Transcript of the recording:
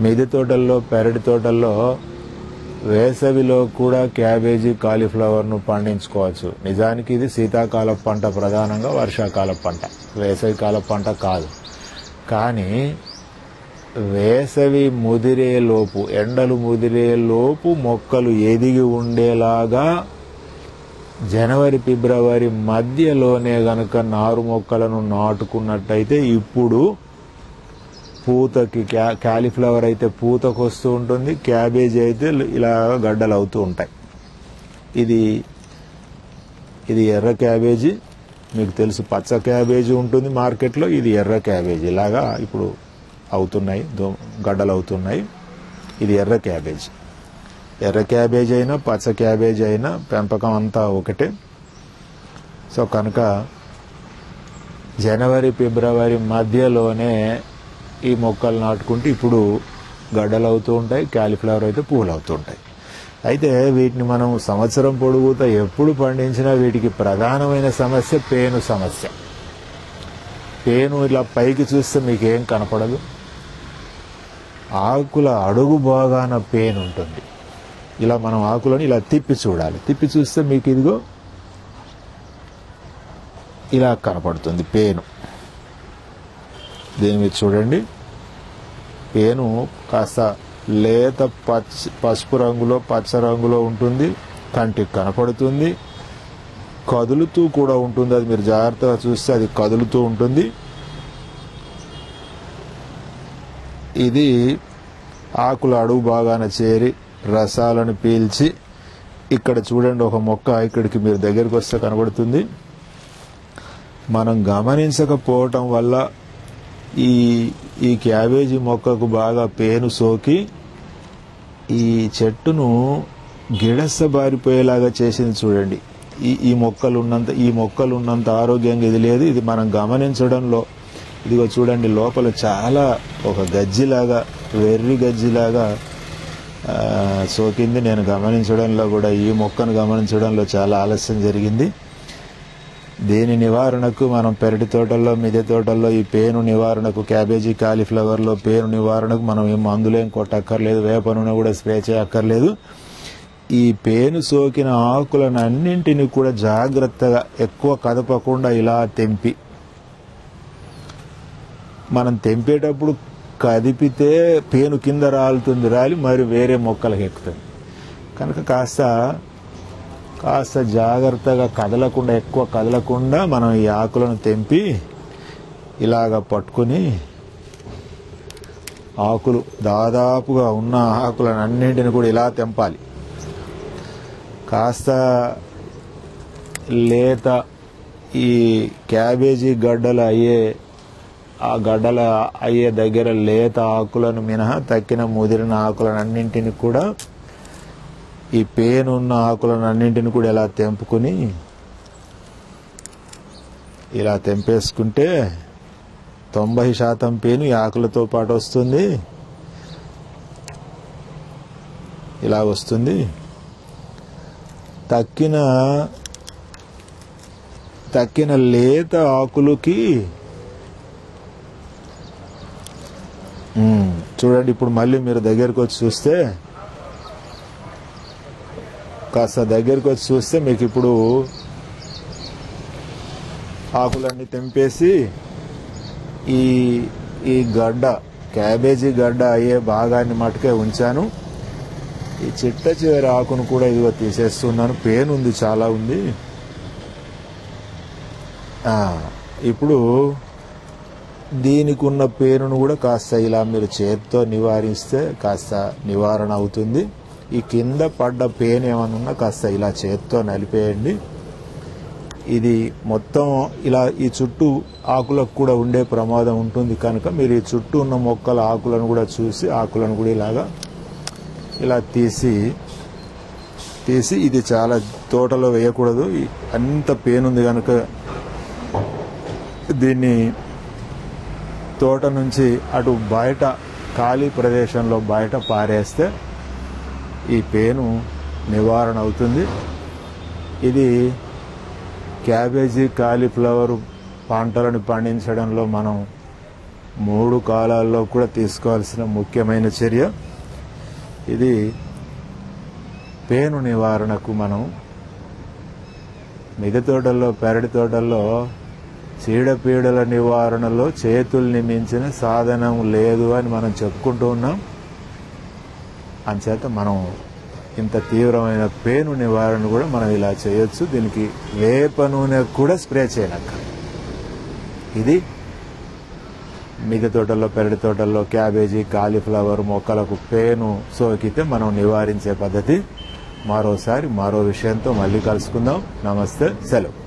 మిద్దె తోటల్లో పెరటి తోటల్లో వేసవిలో కూడా క్యాబేజీ కాలీఫ్లవర్ను పండించుకోవచ్చు. నిజానికి ఇది శీతాకాల పంట ప్రధానంగా వర్షాకాల పంట. వేసవికాల పంట కాదు. కానీ వేసవి ముదిరే లోపు ఎండలు ముదిరే లోపు మొక్కలు ఎదిగి ఉండేలాగా జనవరి ఫిబ్రవరి మధ్యలోనే గనక నారు మొక్కలను నాటుకున్నట్టయితే ఇప్పుడు పూతకి క్యా క్యాలీఫ్లవర్ అయితే పూతకు వస్తూ ఉంటుంది క్యాబేజీ అయితే ఇలా గడ్డలు అవుతూ ఉంటాయి. ఇది ఇది ఎర్ర క్యాబేజీ మీకు తెలుసు పచ్చ క్యాబేజీ ఉంటుంది మార్కెట్లో ఇది ఎర్ర క్యాబేజీ. ఇలాగా ఇప్పుడు అవుతున్నాయి దో- గడ్డలు అవుతున్నాయి ఇది ఎర్ర క్యాబేజీ. ఎర్ర క్యాబేజీ అయినా పచ్చ క్యాబేజీ అయినా పెంపకం అంతా ఒకటే. సో కనుక జనవరి ఫిబ్రవరి మధ్యలోనే ఈ మొక్కలు నాటుకుంటే ఇప్పుడు గడ్డలు అవుతూ ఉంటాయి క్యాలీఫ్లవర్ అయితే పువ్వులు అవుతూ ఉంటాయి. అయితే వీటిని మనం సంవత్సరం పొడుగుతా ఎప్పుడు పండించినా వీటికి ప్రధానమైన సమస్య పేను సమస్య. పేను ఇలా పైకి చూస్తే మీకు ఏం కనపడదు. ఆకుల అడుగు భాగాన పేను ఉంటుంది. ఇలా మనం ఆకులను ఇలా తిప్పి చూడాలి. తిప్పి చూస్తే మీకు ఇదిగో ఇలా కనపడుతుంది పేను. దీని మీద చూడండి. పేను కాస్త లేత పచ్చ పసుపు రంగులో పచ్చ రంగులో ఉంటుంది. కంటికి కనపడుతుంది. కదులుతూ కూడా ఉంటుంది. అది మీరు జాగ్రత్తగా చూస్తే అది కదులుతూ ఉంటుంది. ఇది ఆకుల అడుగు భాగాన చేరి రసాలను పీల్చి ఇక్కడ చూడండి ఒక మొక్క ఇక్కడికి మీరు దగ్గరికి వస్తే కనబడుతుంది. మనం గమనించకపోవటం వల్ల ఈ ఈ క్యాబేజీ మొక్కకు బాగా పేను సోకి ఈ చెట్టును గిడస బారిపోయేలాగా చేసింది చూడండి. ఈ ఈ మొక్కలు ఉన్నంత ఈ మొక్కలు ఉన్నంత ఆరోగ్యంగా ఇది లేదు. ఇది మనం గమనించడంలో ఇదిగో చూడండి లోపల చాలా ఒక గజ్జిలాగా వెర్రి గజ్జిలాగా సోకింది. నేను గమనించడంలో కూడా ఈ మొక్కను గమనించడంలో చాలా ఆలస్యం జరిగింది. దీని నివారణకు మనం పెరటి తోటల్లో మిద్దె తోటల్లో ఈ పేను నివారణకు క్యాబేజీ కాలీఫ్లవర్లో పేను నివారణకు మనం ఏం మందులేం కొట్టక్కర్లేదు వేప నూనె కూడా స్ప్రే చేయక్కర్లేదు. ఈ పేను సోకిన ఆకులను అన్నింటిని కూడా జాగ్రత్తగా ఎక్కువ కదపకుండా ఇలా తెంపి. మనం తెంపేటప్పుడు కదిపితే పేను కింద రాలుతుంది రాలి మరి వేరే మొక్కలకు ఎక్కుతుంది. కనుక కాస్త కాస్త జాగ్రత్తగా కదలకుండా ఎక్కువ కదలకుండా మనం ఈ ఆకులను తెంపి ఇలాగ పట్టుకొని ఆకులు దాదాపుగా ఉన్న ఆకులను అన్నింటిని కూడా ఇలా తెంపాలి. కాస్త లేత ఈ క్యాబేజీ గడ్డలు అయ్యే ఆ గడ్డల అయ్యే దగ్గర లేత ఆకులను మినహా తక్కిన ముదిరిన ఆకులను అన్నింటిని కూడా ఈ పేను ఉన్న ఆకులను అన్నింటిని కూడా ఇలా తెంపుకుని ఇలా తెంపేసుకుంటే తొంభై శాతం పేను ఈ ఆకులతో పాటు వస్తుంది. ఇలా వస్తుంది. తక్కిన తక్కిన లేత ఆకులకి చూడండి ఇప్పుడు మళ్ళీ మీరు దగ్గరకు వచ్చి చూస్తే కాస్త దగ్గరికి వచ్చి చూస్తే మీకు ఇప్పుడు ఆకులన్నీ తెంపేసి ఈ ఈ గడ్డ క్యాబేజీ గడ్డ అయ్యే భాగాన్ని మటుకే ఉంచాను. ఈ చిట్ట చివరి ఆకును కూడా ఇదిగో తీసేస్తున్నాను. పెయిన్ ఉంది చాలా ఉంది. ఇప్పుడు దీనికి ఉన్న పేరును కూడా కాస్త ఇలా మీరు చేత్తో నివారిస్తే కాస్త నివారణ అవుతుంది. ఈ కింద పడ్డ పెయిన్ ఏమైనా ఉన్నా కాస్త ఇలా చేత్తో నలిపేయండి. ఇది మొత్తం ఇలా ఈ చుట్టూ ఆకులకు కూడా ఉండే ప్రమాదం ఉంటుంది కనుక మీరు ఈ చుట్టూ ఉన్న మొక్కల ఆకులను కూడా చూసి ఆకులను కూడా ఇలాగా ఇలా తీసి తీసి ఇది చాలా తోటలో వేయకూడదు. అంత అంత పేనుంది కనుక దీన్ని తోట నుంచి అటు బయట ఖాళీ ప్రదేశంలో బయట పారేస్తే ఈ పేను నివారణ అవుతుంది. ఇది క్యాబేజీ కాలీఫ్లవర్ పంటలను పండించడంలో మనం మూడు కాలాల్లో కూడా తీసుకోవాల్సిన ముఖ్యమైన చర్య. ఇది పేను నివారణకు మనం మిగ తోటల్లో పెరటి తోటల్లో చీడపీడల నివారణలో చేతుల్ని మించిన సాధనం లేదు అని మనం చెప్పుకుంటూ ఉన్నాం. అంచేత మనం ఇంత తీవ్రమైన పేను నివారణ కూడా మనం ఇలా చేయొచ్చు. దీనికి వేప నూనె కూడా స్ప్రే చేయనక్క ఇది మిగ తోటల్లో పెరటి తోటల్లో క్యాబేజీ కాలీఫ్లవర్ మొక్కలకు పేను సోకితే మనం నివారించే పద్ధతి. మరోసారి మరో విషయంతో మళ్ళీ కలుసుకుందాం. నమస్తే. సెలవు.